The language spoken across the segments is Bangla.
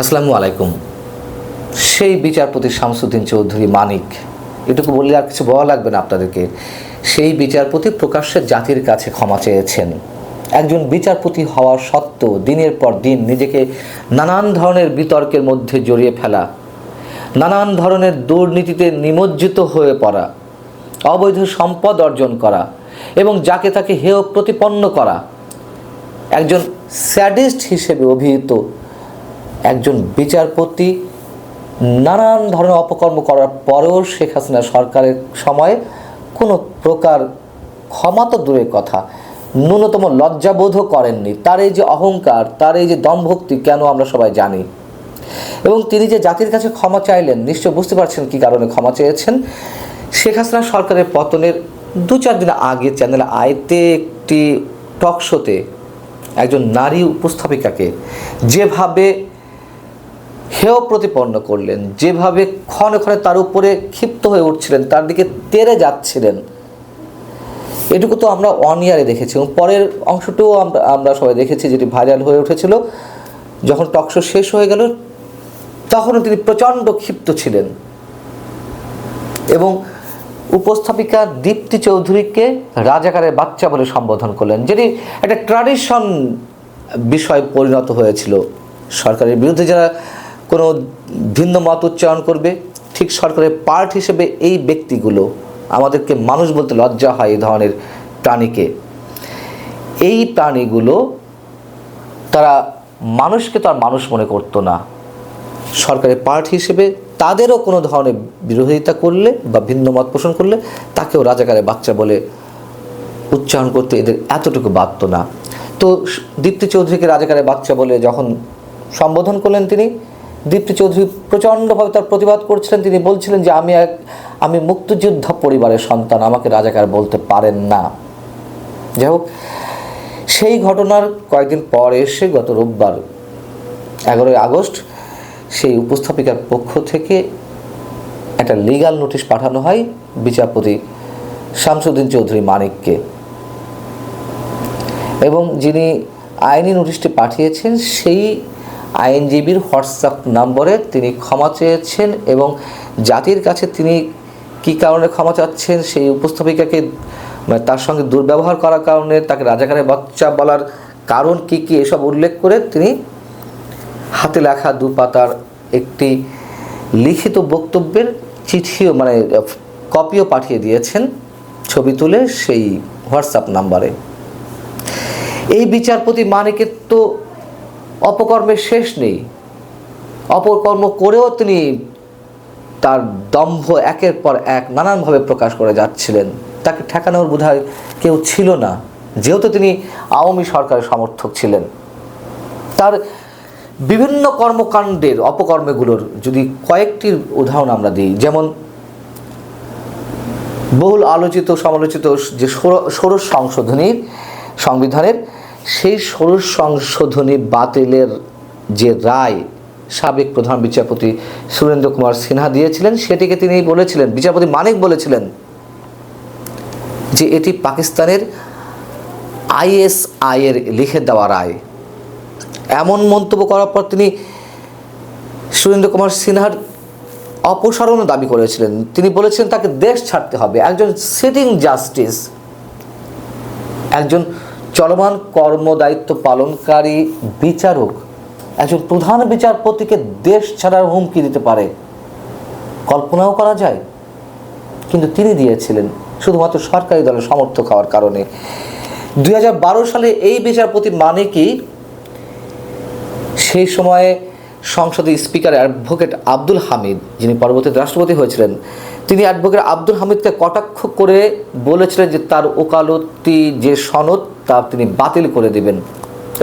আসসালামু আলাইকুম। সেই বিচারপতি শামসুদ্দিন চৌধুরী মানিক, এটুকু বললে আর কিছু বলা লাগবে না আপনাদেরকে, সেই বিচারপতি প্রকাশ্যে জাতির কাছে ক্ষমা চেয়েছেন। একজন বিচারপতি হওয়ার সত্ত্বেও দিনের পর দিন নিজেকে নানান ধরনের বিতর্কের মধ্যে জড়িয়ে ফেলা, নানান ধরনের দুর্নীতিতে নিমজ্জিত হয়ে পড়া, অবৈধ সম্পদ অর্জন করা এবং যাকে তাকে হেয় প্রতিপন্ন করা। একজন স্যাডিস্ট হিসেবে অভিহিত একজন বিচারপতি নানান ধরনের অপকর্ম করার পরেও শেখ হাসিনা সরকারের সময়ে কোনো প্রকার ক্ষমা তো দূরের কথা। ন্যূনতম লজ্জাবোধও করেননি। তার এই যে অহংকার, তার এই যে দমভক্তি কেন আমরা সবাই জানি? এবং তিনি যে জাতির কাছে ক্ষমা চাইলেন নিশ্চয় বুঝতে পারছেন কি কারণে ক্ষমা চেয়েছেন। শেখ হাসিনা সরকারের পতনের দু চার দিন আগে চ্যানেল আইতে একটি টক শোতে একজন নারী উপস্থাপিকাকে যেভাবে হেয় প্রতিপন্ন করলেন। যেভাবে ক্ষণে ক্ষণে তার উপরে ক্ষিপ্ত হয়ে উঠছিলেন, তার দিকে তেরে যাচ্ছিলেন। এটুকু তো আমরা অনিয়ারে দেখেছি এবং পরের অংশটিও আমরা আমরা সবাই দেখেছি যেটি ভাইরাল হয়ে উঠেছিল। যখন টকশো শেষ হয়ে গেল, তখনও তিনি প্রচণ্ড ক্ষিপ্ত ছিলেন। এবং উপস্থাপিকা দীপ্তি চৌধুরীকে রাজাকারের বাচ্চা বলে সম্বোধন করলেন, যেটি একটা ট্র্যাডিশন বিষয় পরিণত হয়েছিল। সরকারের বিরুদ্ধে যারা কোনো ভিন্ন মত উচ্চারণ করবে, ঠিক সরকারের পার্ট হিসেবে এই ব্যক্তিগুলো আমাদেরকে মানুষ বলতে লজ্জা হয় এই ধরনের প্রাণীকে। এই প্রাণীগুলো তারা মানুষকে তো আর মানুষ মনে করতো না। সরকারের পার্ট হিসেবে তাদেরও কোনো ধরনের বিরোধিতা করলে বা ভিন্ন মত পোষণ করলে তাকেও রাজাকারের বাচ্চা বলে উচ্চারণ করতে এদের এতটুকু বাধ্য না। তো দীপ্তি চৌধুরীকে রাজাকারের বাচ্চা বলে যখন সম্বোধন করলেন তিনি দীপ্তি চৌধুরী প্রচণ্ডভাবে তার প্রতিবাদ করছিলেন। তিনি বলছিলেন যে, আমি এক, আমি মুক্তিযোদ্ধা পরিবারের সন্তান, আমাকে রাজাকার বলতে পারেন না। যাই হোক, সেই ঘটনার কয়েকদিন পর এসে গত রোববার এগারোই আগস্ট সেই উপস্থাপিকার পক্ষ থেকে একটা লিগ্যাল নোটিশ পাঠানো হয় বিচারপতি শামসুদ্দিন চৌধুরী মানিককে। এবং যিনি আইনি নোটিশটি পাঠিয়েছেন, সেই আইনজীবীর হোয়াটসঅ্যাপ নম্বরে তিনি ক্ষমা চেয়েছেন এবং জাতির কাছে তিনি কী কারণে ক্ষমা চাচ্ছেন সেই উপস্থাপিকাকে মানে তার সঙ্গে দুর্ব্যবহার করার কারণে, তাকে রাজাকারের বাচ্চা বলার কারণ কি কি এসব উল্লেখ করে তিনি হাতে লেখা দু পাতার একটি লিখিত বক্তব্যের চিঠিও মানে কপিও পাঠিয়ে দিয়েছেন ছবি তুলে সেই হোয়াটসঅ্যাপ নাম্বারে। এই বিচারপতি মানিকের তো অপকর্মের শেষ নেই। অপকর্ম করেও তিনি তার দম্ভ একের পর এক নানানভাবে প্রকাশ করে যাচ্ছিলেন। তাকে ঠেকানোর বোধহয় কেউ ছিল না, যেহেতু তিনি আওয়ামী সরকারের সমর্থক ছিলেন। তার বিভিন্ন কর্মকাণ্ডের অপকর্মগুলোর যদি কয়েকটির উদাহরণ আমরা দিই, যেমন বহুল আলোচিত, সমালোচিত যে ষোড়- ষোড়শ সংশোধনীর সংবিধানের সেই ষোড়শ সংশোধনী বাতিলের যে রায়, সাবেক প্রধান বিচারপতি সুরেন্দ্র কুমার সিনহা দিয়েছিলেন, সেটিকে তিনি বলেছিলেন, বিচারপতি মানিক বলেছিলেন, যে এটি পাকিস্তানের আইএসআই এর লিখে দেওয়া রায়। এমন মন্তব্য করার পর তিনি সুরেন্দ্র কুমার সিনহার অপসারণও দাবি করেছিলেন। তিনি বলেছিলেন, তাকে দেশ ছাড়তে হবে। একজন সিটিং জাস্টিস একজন চলমান কর্মদায়িত্ব পালনকারী বিচারক একজন প্রধান বিচারপতিকে দেশ ছাড়ার হুমকি দিতে পারে। কল্পনাও করা যায়, কিন্তু তিনি দিয়েছিলেন শুধুমাত্র সরকারি দলের সমর্থক হওয়ার কারণে। দুই হাজার বারো সালে এই বিচারপতি মানে কি? সেই সময়ে সংসদের স্পিকার অ্যাডভোকেট আব্দুল হামিদ, যিনি পরবর্তীতে রাষ্ট্রপতি হয়েছিলেন, তিনি অ্যাডভোকেট আব্দুল হামিদকে কটাক্ষ করে বলেছিলেন যে তার ওকালতি যে সনদ, তা তিনি বাতিল করে দিবেন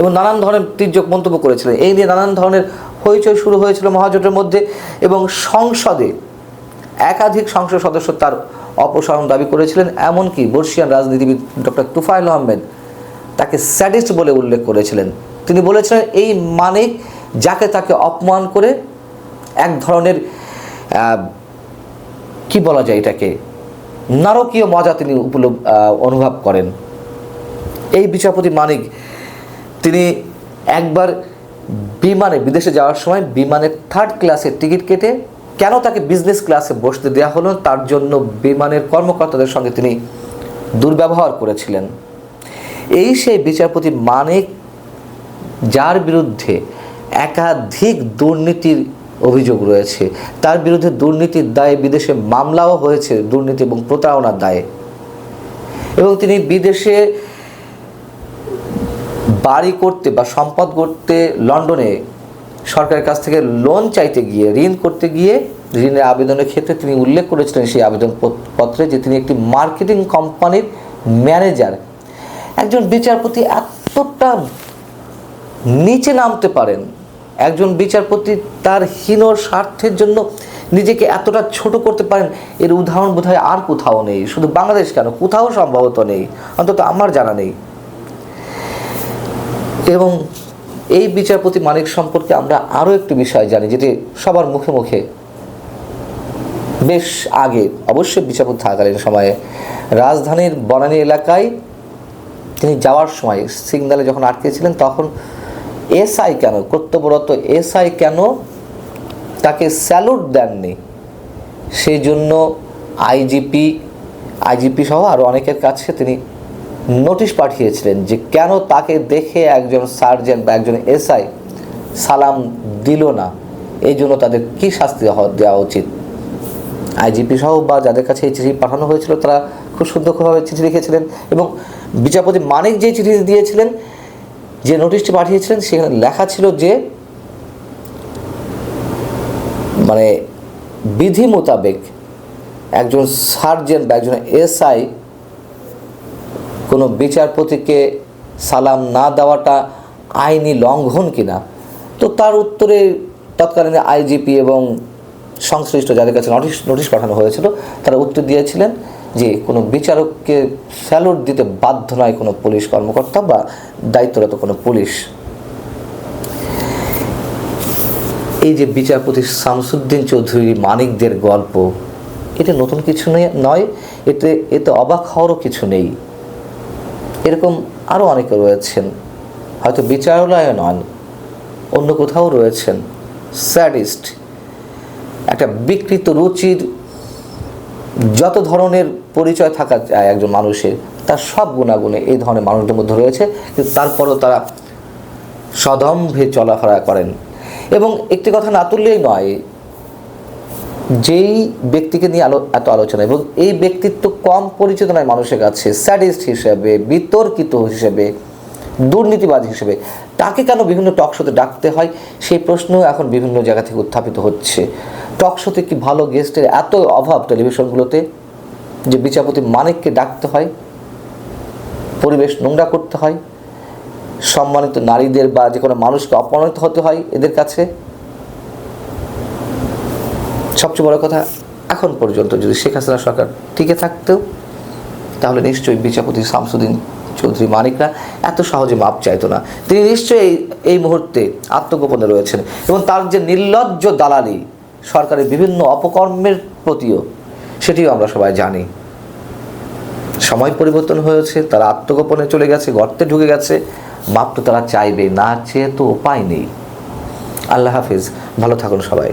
এবং নানান ধরনের তির্যক মন্তব্য করেছিলেন। এই নিয়ে নানান ধরনের হইচই শুরু হয়েছিল মহাজোটের মধ্যে এবং সংসদে একাধিক সংসদ সদস্য তার অপসারণ দাবি করেছিলেন, এমনকি বর্ষিয়ান রাজনীতিবিদ ডক্টর তুফাইল আহমেদ তাকে স্যাডিস্ট বলে উল্লেখ করেছিলেন। তিনি বলেছিলেন, এই মানিক যাকে তাকে অপমান করে এক ধরনের কি বলা যায় এটাকে, নারকীয় মজা তিনি উপলব অনুভব করেন। এই বিচারপতি মানিক, তিনি একবার বিমানে, বিদেশে যাওয়ার সময় বিমানের থার্ড ক্লাসের টিকিট কেটে কেন তাকে বিজনেস ক্লাসে বসতে দেওয়া হলো, তার জন্য বিমানের কর্মকর্তাদের সঙ্গে তিনি দুর্ব্যবহার করেছিলেন। এই সেই বিচারপতি মানিক, যার বিরুদ্ধে একাধিক দুর্নীতির অভিযোগ রয়েছে। তার বিরুদ্ধে দুর্নীতির দায়ে বিদেশে মামলাও হয়েছে, দুর্নীতি এবং প্রতারণার দায়ে। এবং তিনি বিদেশে বাড়ি করতে বা সম্পদ করতে লন্ডনে সরকারের কাছ থেকে লোন চাইতে গিয়ে, ঋণ করতে গিয়ে ঋণের আবেদনের ক্ষেত্রে তিনি উল্লেখ করেছিলেন সেই আবেদন পত্রে যে তিনি একটি মার্কেটিং কোম্পানির ম্যানেজার একজন বিচারপতি এতটা নিচে নামতে পারেন একজন বিচারপতি তার হীন স্বার্থের জন্য নিজেকে এতটা ছোট করতে পারেন, এর উদাহরণ বোধহয় আর কোথাও নেই। শুধু বাংলাদেশ কেন? কোথাও সম্ভবত নেই। অন্তত আমার জানা নেই। এবং এই বিচারপতি মানিক সম্পর্কে আমরা আরও একটি বিষয় জানি, যেটি সবার মুখে মুখে বেশ আগে অবশ্যই বিচারপতি থাকাকালীন সময়ে রাজধানীর বনানী এলাকায় তিনি যাওয়ার সময় সিগনালে যখন আটকেছিলেন তখন এসআই কেন? কর্তব্যরত এসআই কেন তাকে স্যালুট দেননি? সেই জন্য আইজিপি আইজিপি সহ আরও অনেকের কাছে তিনি নোটিশ পাঠিয়েছিলেন যে কেন তাকে দেখে একজন সার্জেন্ট বা একজন এসআই সালাম দিল না। এই জন্য তাদের কী শাস্তি দেওয়া উচিত? আইজিপি সহ বা যাদের কাছে এই চিঠি পাঠানো হয়েছিল, তারা খুব সুন্দরভাবে চিঠি লিখেছিলেন এবং বিচারপতি মানিক যে চিঠি দিয়েছিলেন যে নোটিশটি পাঠিয়েছিলেন, সেখানে লেখা ছিল যে মানে বিধি মোতাবেক একজন সার্জেন্ট বা একজন এসআই কোনো বিচারপতিকে সালাম না দেওয়াটা আইনি লঙ্ঘন কিনা, তো তার উত্তরে তৎকালীন আইজিপি এবং সংশ্লিষ্ট যাদের কাছে নোটিশ নোটিশ পাঠানো হয়েছিল, তারা উত্তর দিয়েছিলেন। যে কোনো বিচারককে স্যালুট দিতে বাধ্য নয় কোনো পুলিশ কর্মকর্তা বা দায়িত্বরত কোনো পুলিশ। এই যে বিচারপতি শামসুদ্দিন চৌধুরী মানিকদের গল্প, এটা নতুন কিছু নয় এতে এতে অবাক হওয়ারও কিছু নেই। এরকম আরও অনেকে রয়েছেন, হয়তো বিচারালয়ে নন, অন্য কোথাও রয়েছেন। স্যাডিস্ট, একটা বিকৃত রুচির যত ধরনের পরিচয় থাকা যায় একজন মানুষের, তার সব গুণাগুণে এই ধরনের মানুষদের মধ্যে রয়েছে, কিন্তু তারপরও তারা সদম্ভে চলাফেরা করেন। এবং একটি কথা না তুললেই নয়, যেই ব্যক্তিকে নিয়ে আলো, এত আলোচনা, এবং এই ব্যক্তিত্ব কম পরিচিত নয় মানুষের কাছে, স্যাডিস্ট হিসেবে, বিতর্কিত হিসেবে দুর্নীতিবাদ হিসেবে, তাকে কেন বিভিন্ন টক শোতে ডাকতে হয়, সেই প্রশ্ন এখন বিভিন্ন জায়গা থেকে উত্থাপিত হচ্ছে। টক শোতে কি ভালো গেস্টের এত অভাব টেলিভিশনগুলোতে যে বিচারপতি মানিককে ডাকতে হয়, পরিবেশ নোংরা করতে হয়, সম্মানিত নারীদের বা যে কোনো মানুষকে অপমানিত হতে হয় এদের কাছে। সবচেয়ে বড় কথা, এখন পর্যন্ত যদি শেখ হাসিনা সরকার টিকে থাকতেও, তাহলে নিশ্চয়ই বিচারপতি শামসুদ্দিন চৌধুরী মানিকরা এত সহজে মাপ চাইতো না। তিনি নিশ্চয়ই এই মুহূর্তে আত্মগোপনে রয়েছেন এবং তার যে নির্লজ্জ দালালি সরকারের বিভিন্ন অপকর্মের প্রতিও সেটিও আমরা সবাই জানি। সময় পরিবর্তন হয়েছে, তারা আত্মগোপনে চলে গেছে, গর্তে ঢুকে গেছে মাপ তো তারা চাইবে, না চেয়ে তো উপায় নেই। আল্লাহ হাফিজ, ভালো থাকুন সবাই।